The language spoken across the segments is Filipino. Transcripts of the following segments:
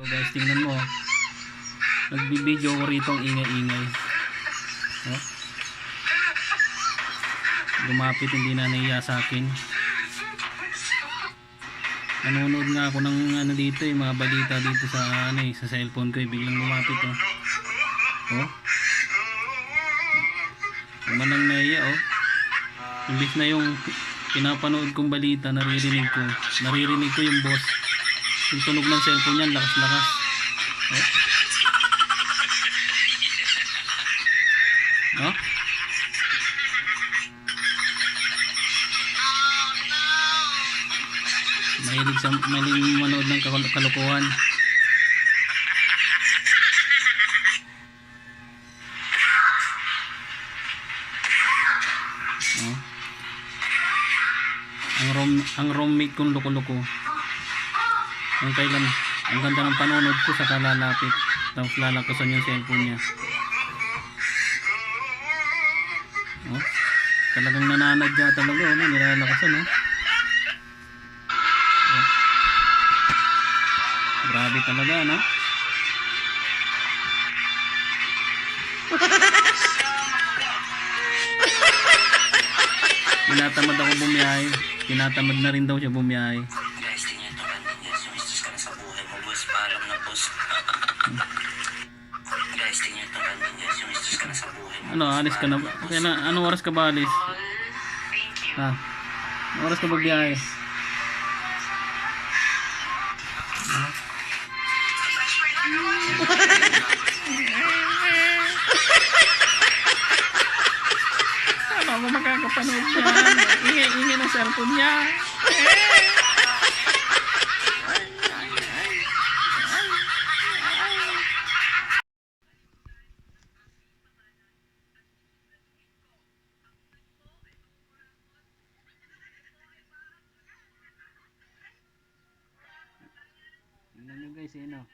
So guys, tingnan mo. Nagbibideo ko rito ang ingay-ingay. Oh. Lumapit, hindi na naiya sa akin. Nanonood nga ako ng ano dito eh, mga balita dito sa ano eh, sa cellphone ko eh, biglang lumapit oh. Oh. Umanang naiya oh. Imbis na yung pinapanood kong balita, naririnig ko. Naririnig ko yung boss. Yung tunog ng cellphone niyan, lakas-lakas. Oh. Oh. Mahilig sa mahilig manood ng kalokohan. Oh. Ang room ang roommate kong loko-loko. Ang kailan ang ganda ng panonood ko sa kalalapit. Tapos lalakasan yung cellphone niya. Oh. Talagang nananadya talaga oh, nilalakasan oh. Oh. Grabe talaga no. Tinatamad ako bumiyahe. Tinatamad na rin daw siya bumiyahe. Guys, tingnan ito guys. Sumistos ka na sa buhay mo. Ano, alis ka na ba? Kaya na, anong oras ka ba alis? Ha? Anong oras ka ba biyahe? Ano ako makakapanood niya? Ingay-ingay ng cellphone niya. Nyo guys, eh?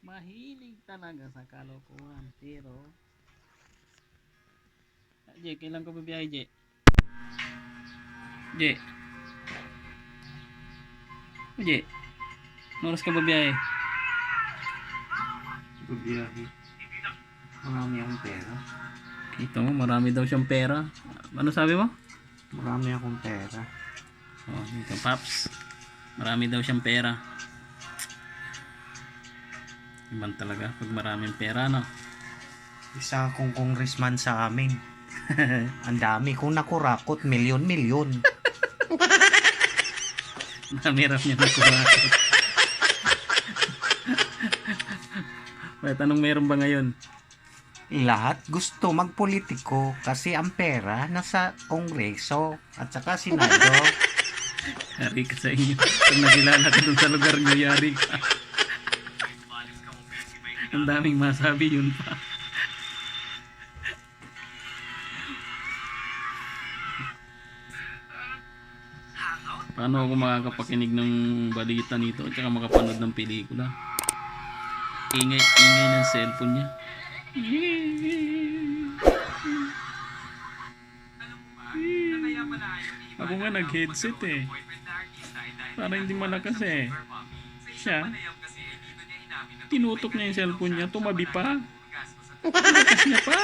Mahilig talaga sa kalokohan. Pero, Ah, Jay, kailan ka babiyahe, Jay? Jay? Oh, Jay? Anong oras ka babiyahe? Babiyahe. Marami akong pera. Kita mo, marami daw siyang pera. Ano sabi mo? Marami akong pera. Oh, dito, Paps. Marami daw siyang pera. Iban talaga pag maraming pera, no? Isa akong congressman sa amin. Ang dami kong nakurakot. Milyon-milyon. Namirap niya na kumakot. Wait, anong meron ba ngayon? Lahat gusto magpolitiko kasi ang pera nasa kongreso at saka senado. Yari ka sa inyo. Pag nakilala ka dun sa lugar niyo, yari ka. Ang daming masabi yun pa. Paano ako makakapakinig ng balita nito at saka makapanood ng pelikula? Ingay, ingay ng cellphone niya. Ako nga nag-headset eh. Para hindi malakas eh. Siya, tinutok niya yung cellphone niya, tumabi pa. Malakas niya pa.